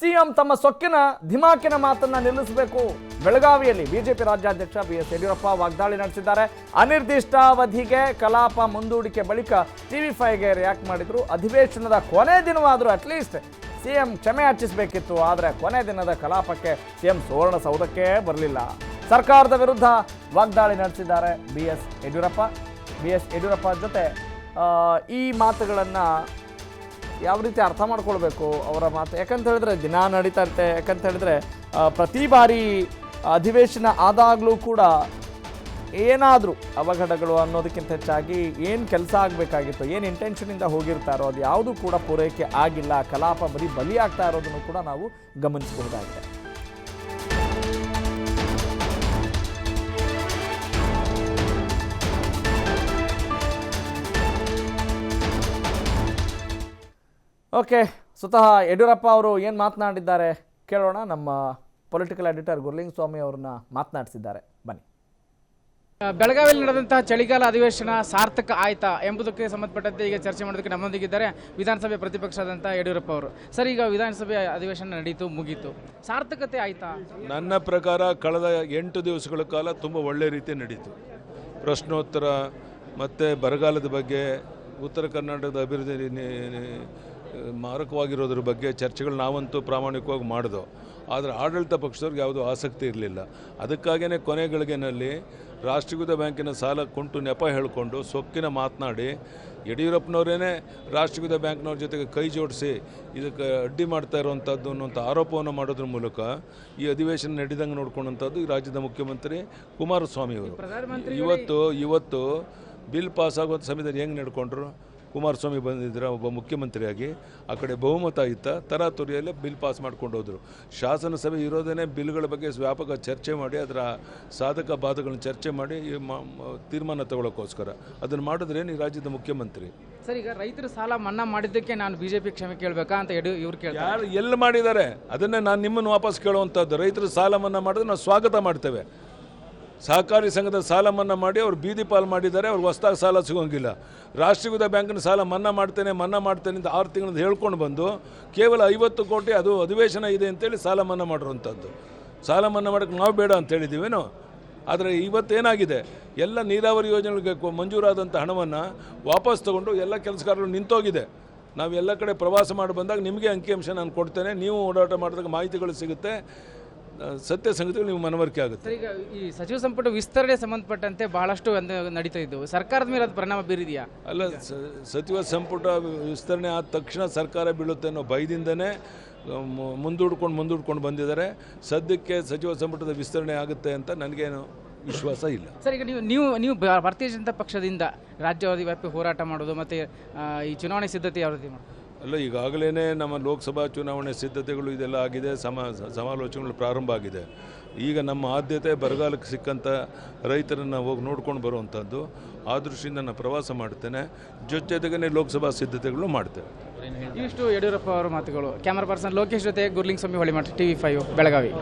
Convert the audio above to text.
CM ತಮ್ಮ ಸೊಕ್ಕಿನ, ಧಿಮಾಕಿನ ಮಾತನ್ನ ನಿಲ್ಲಿಸಬೇಕು. ಬೆಳಗಾವಿಯಲ್ಲಿ ಬಿಜೆಪಿ ರಾಜ್ಯಾಧ್ಯಕ್ಷ ಬಿ ಎಸ್ ಯಡಿಯೂರಪ್ಪ ವಾಗ್ದಾಳಿ ನಡೆಸಿದ್ದಾರೆ. ಅನಿರ್ದಿಷ್ಟಾವಧಿಗೆ ಕಲಾಪ ಮುಂದೂಡಿಕೆ ಬಳಿಕ ಟಿವಿ ಫೈವ್ಗೆ ರಿಯಾಕ್ಟ್ ಮಾಡಿದ್ರು. ಅಧಿವೇಶನದ ಕೊನೆ ದಿನವಾದರೂ ಅಟ್ಲೀಸ್ಟ್ ಸಿಎಂ ಕ್ಷಮೆ ಯಾಚಿಸಬೇಕಿತ್ತು. ಆದರೆ ಕೊನೆ ದಿನದ ಕಲಾಪಕ್ಕೆ ಸಿಎಂ ಸುವರ್ಣಸೌಧಕ್ಕೆ ಬರಲಿಲ್ಲ. ಸರ್ಕಾರದ ವಿರುದ್ಧ ವಾಗ್ದಾಳಿ ನಡೆಸಿದ್ದಾರೆ B S Yediyurappa. B S Yediyurappa ಜೊತೆ ಈ ಮಾತುಗಳನ್ನು ಯಾವ ರೀತಿ ಅರ್ಥ ಮಾಡ್ಕೊಳ್ಬೇಕು ಅವರ ಮಾತು? ಯಾಕಂತ ಹೇಳಿದ್ರೆ ದಿನ ನಡೀತಾ ಇರುತ್ತೆ. ಯಾಕಂತ ಹೇಳಿದ್ರೆ ಪ್ರತಿ ಬಾರಿ ಅಧಿವೇಶನ ಆದಾಗಲೂ ಕೂಡ ಏನಾದರೂ ಅವಘಡಗಳು ಅನ್ನೋದಕ್ಕಿಂತ ಹೆಚ್ಚಾಗಿ ಏನು ಕೆಲಸ ಆಗಬೇಕಾಗಿತ್ತು, ಏನು ಇಂಟೆನ್ಷನಿಂದ ಹೋಗಿರ್ತಾರೋ ಅದು ಯಾವುದೂ ಕೂಡ ಪೂರೈಕೆ ಆಗಿಲ್ಲ. ಕಲಾಪ ಬರೀ ಬಲಿಯಾಗ್ತಾ ಇರೋದನ್ನು ಕೂಡ ನಾವು ಗಮನಿಸಬಹುದಾಗಿದೆ. ಓಕೆ ಸ್ವತಃ ಯಡಿಯೂರಪ್ಪ ಅವರು ಏನು ಮಾತನಾಡಿದ್ದಾರೆ ಕೇಳೋಣ. ನಮ್ಮ ಪೊಲಿಟಿಕಲ್ ಎಡಿಟರ್ ಗುರ್ಲಿಂಗ್ ಸ್ವಾಮಿ ಅವ್ರನ್ನ ಮಾತನಾಡಿಸಿದ್ದಾರೆ. ಬನ್ನಿ. ಬೆಳಗಾವಿಯಲ್ಲಿ ನಡೆದಂತಹ ಚಳಿಗಾಲ ಅಧಿವೇಶನ ಸಾರ್ಥಕ ಆಯ್ತಾ ಎಂಬುದಕ್ಕೆ ಸಂಬಂಧಪಟ್ಟಂತೆ ಈಗ ಚರ್ಚೆ ಮಾಡೋದಕ್ಕೆ ನಮ್ಮೊಂದಿಗಿದ್ದಾರೆ ವಿಧಾನಸಭೆ ಪ್ರತಿಪಕ್ಷದಂತ ಯಡಿಯೂರಪ್ಪ ಅವರು. ಸರ್ ಈಗ ವಿಧಾನಸಭೆ ಅಧಿವೇಶನ ನಡೀತು ಮುಗೀತು. ಸಾರ್ಥಕತೆ ಆಯ್ತಾ? ನನ್ನ ಪ್ರಕಾರ ಕಳೆದ ಎಂಟು ದಿವಸಗಳ ಕಾಲ ತುಂಬ ಒಳ್ಳೆ ರೀತಿ ನಡೀತು. ಪ್ರಶ್ನೋತ್ತರ ಮತ್ತು ಬರಗಾಲದ ಬಗ್ಗೆ ಉತ್ತರ ಕರ್ನಾಟಕದ ಅಭಿವೃದ್ಧಿ ಮಾರಕವಾಗಿರೋದ್ರ ಬಗ್ಗೆ ಚರ್ಚೆಗಳು ನಾವಂತೂ ಪ್ರಾಮಾಣಿಕವಾಗಿ ಮಾಡಿದೋ. ಆದರೆ ಆಡಳಿತ ಪಕ್ಷದವ್ರಿಗೆ ಯಾವುದೂ ಆಸಕ್ತಿ ಇರಲಿಲ್ಲ. ಅದಕ್ಕಾಗಿಯೇ ಕೊನೆಗಳಿಗೆನಲ್ಲಿ ರಾಷ್ಟ್ರೀಕೃತ ಬ್ಯಾಂಕಿನ ಸಾಲ ಕುಂಟು ನೆಪ ಹೇಳಿಕೊಂಡು ಸೊಕ್ಕಿನ ಮಾತನಾಡಿ ಯಡಿಯೂರಪ್ಪನವರೇ ರಾಷ್ಟ್ರೀಕೃತ ಬ್ಯಾಂಕ್ನವ್ರ ಜೊತೆಗೆ ಕೈ ಜೋಡಿಸಿ ಇದಕ್ಕೆ ಅಡ್ಡಿ ಮಾಡ್ತಾ ಇರುವಂಥದ್ದು ಅನ್ನುವಂಥ ಆರೋಪವನ್ನು ಮಾಡೋದ್ರ ಮೂಲಕ ಈ ಅಧಿವೇಶನ ನಡೆದಂಗೆ ನೋಡ್ಕೊಂಡಂಥದ್ದು ಈ ರಾಜ್ಯದ ಮುಖ್ಯಮಂತ್ರಿ ಕುಮಾರಸ್ವಾಮಿ ಅವರು. ಇವತ್ತು ಇವತ್ತು ಬಿಲ್ ಪಾಸ್ ಆಗುವಂಥ ಸಮಯದಲ್ಲಿ ಹೆಂಗೆ ನಡ್ಕೊಂಡ್ರು? ಕುಮಾರಸ್ವಾಮಿ ಬಂದಿದ್ದರು ಒಬ್ಬ ಮುಖ್ಯಮಂತ್ರಿಯಾಗಿ ಆ ಕಡೆ ಬಹುಮತ ಇತ್ತ ತರಾತುರಿಯಲ್ಲೇ ಬಿಲ್ ಪಾಸ್ ಮಾಡ್ಕೊಂಡು ಹೋದರು. ಶಾಸನ ಸಭೆ ಇರೋದೇ ಬಿಲ್ಗಳ ಬಗ್ಗೆ ವ್ಯಾಪಕ ಚರ್ಚೆ ಮಾಡಿ ಅದರ ಸಾಧಕ ಬಾಧಗಳನ್ನ ಚರ್ಚೆ ಮಾಡಿ ತೀರ್ಮಾನ ತಗೊಳ್ಳೋಕ್ಕೋಸ್ಕರ ಅದನ್ನು ಮಾಡಿದ್ರೇನು ಈ ರಾಜ್ಯದ ಮುಖ್ಯಮಂತ್ರಿ? ಸರ್ ಈಗ ರೈತರ ಸಾಲ ಮನ್ನಾ ಮಾಡಿದ್ದಕ್ಕೆ ನಾನು ಬಿಜೆಪಿ ಕ್ಷಮೆ ಕೇಳಬೇಕಾ ಅಂತ ಹೇಳಿ ಇವ್ರು ಕೇಳ್ತಾರೆ. ಯಾರು ಎಲ್ಲಿ ಮಾಡಿದ್ದಾರೆ? ಅದನ್ನೇ ನಾನು ನಿಮ್ಮನ್ನು ವಾಪಸ್ ಕೇಳುವಂಥದ್ದು. ರೈತರ ಸಾಲ ಮನ್ನಾ ಮಾಡಿದ್ರೆ ನಾವು ಸ್ವಾಗತ ಮಾಡ್ತೇವೆ. ಸಹಕಾರಿ ಸಂಘದ ಸಾಲ ಮನ್ನಾ ಮಾಡಿ ಅವ್ರು ಬೀದಿ ಪಾಲು ಮಾಡಿದ್ದಾರೆ, ಅವ್ರಿಗೆ ಹೊಸ್ದಾಗಿ ಸಾಲ ಸಿಗೋಂಗಿಲ್ಲ. ರಾಷ್ಟ್ರೀಕೃತ ಬ್ಯಾಂಕಿನ ಸಾಲ ಮನ್ನಾ ಮಾಡ್ತೇನೆ ಮನ್ನಾ ಮಾಡ್ತೇನೆ ಅಂತ ಆರು ತಿಂಗಳಿಂದ ಹೇಳ್ಕೊಂಡು ಬಂದು ಕೇವಲ ಐವತ್ತು ಕೋಟಿ ಅದು ಅಧಿವೇಶನ ಇದೆ ಅಂತೇಳಿ ಸಾಲ ಮನ್ನಾ ಮಾಡಿರುವಂಥದ್ದು ಸಾಲ ಮನ್ನಾ ಮಾಡೋಕ್ಕೆ ನಾವು ಬೇಡ ಅಂತ ಹೇಳಿದ್ದೀವೇನೋ? ಆದರೆ ಇವತ್ತೇನಾಗಿದೆ ಎಲ್ಲ ನೀರಾವರಿ ಯೋಜನೆಗಳಿಗೆ ಮಂಜೂರಾದಂಥ ಹಣವನ್ನು ವಾಪಸ್ ತಗೊಂಡು ಎಲ್ಲ ಕೆಲಸಗಾರರು ನಿಂತೋಗಿದೆ. ನಾವು ಎಲ್ಲ ಕಡೆ ಪ್ರವಾಸ ಮಾಡಿ ಬಂದಾಗ ನಿಮಗೆ ಅಂಕಿಅಂಶ ನಾನು ಕೊಡ್ತೇನೆ, ನೀವು ಓಡಾಟ ಮಾಡಿದಾಗ ಮಾಹಿತಿಗಳು ಸಿಗುತ್ತೆ. ಸತ್ಯ ಸಂಗತಿಗಳು ನಿಮ್ಗೆ ಮನವರಿಕೆ ಆಗುತ್ತೆ. ಸರ್ ಈಗ ಈ ಸಚಿವ ಸಂಪುಟ ವಿಸ್ತರಣೆ ಸಂಬಂಧಪಟ್ಟಂತೆ ಬಹಳಷ್ಟು ಒಂದು ನಡೀತಾ ಇದ್ದವು. ಸರ್ಕಾರದ ಮೇಲೆ ಅದು ಪರಿಣಾಮ ಬೀರಿದೆಯಾ? ಅಲ್ಲ ಸ- ಸಚಿವ ಸಂಪುಟ ವಿಸ್ತರಣೆ ಆದ ತಕ್ಷಣ ಸರ್ಕಾರ ಬೀಳುತ್ತೆ ಅನ್ನೋ ಭಯದಿಂದನೇ ಮು- ಮುಂದೂಡ್ಕೊಂಡು ಮುಂದೂಡ್ಕೊಂಡು ಬಂದಿದ್ದಾರೆ. ಸದ್ಯಕ್ಕೆ ಸಚಿವ ಸಂಪುಟದ ವಿಸ್ತರಣೆ ಆಗುತ್ತೆ ಅಂತ ನನಗೇನು ವಿಶ್ವಾಸ ಇಲ್ಲ. ಸರ್ ಈಗ ನೀವು ನೀವು ನೀವು ಭಾರತೀಯ ಜನತಾ ಪಕ್ಷದಿಂದ ರಾಜ್ಯವಾದಿ ವ್ಯಾಪಿ ಹೋರಾಟ ಮಾಡೋದು ಮತ್ತು ಈ ಚುನಾವಣೆ ಸಿದ್ಧತೆ ಯಾವ ರೀತಿ ಮಾಡೋದು ಅಲ್ಲ ಈಗಾಗಲೇ ನಮ್ಮ ಲೋಕಸಭಾ ಚುನಾವಣೆ ಸಿದ್ಧತೆಗಳು ಇದೆಲ್ಲ ಆಗಿದೆ, ಸಮ, ಸಮಾಲೋಚನೆಗಳು ಪ್ರಾರಂಭ ಆಗಿದೆ. ಈಗ ನಮ್ಮ ಆದ್ಯತೆ ಬರಗಾಲಕ್ಕೆ ಸಿಕ್ಕಂಥ ರೈತರನ್ನು ಹೋಗಿ ನೋಡ್ಕೊಂಡು ಬರುವಂಥದ್ದು ಆ ದೃಷ್ಟಿಯಿಂದ ನಾನು ಪ್ರವಾಸ ಮಾಡ್ತೇನೆ. ಜೊತೆ ಜೊತೆಗೇ ಲೋಕಸಭಾ ಸಿದ್ಧತೆಗಳು ಮಾಡ್ತೇವೆ. ಇಷ್ಟು ಯಡಿಯೂರಪ್ಪ ಅವರ ಮಾತುಗಳು. ಕ್ಯಾಮರಾ ಪರ್ಸನ್ ಲೋಕೇಶ್ ಜೊತೆ ಗುರ್ಲಿಂಗ್ ಸ್ವಾಮಿ ಹೊಳಿಮಠ ಟಿವಿ ಫೈವ್ ಬೆಳಗಾವಿ.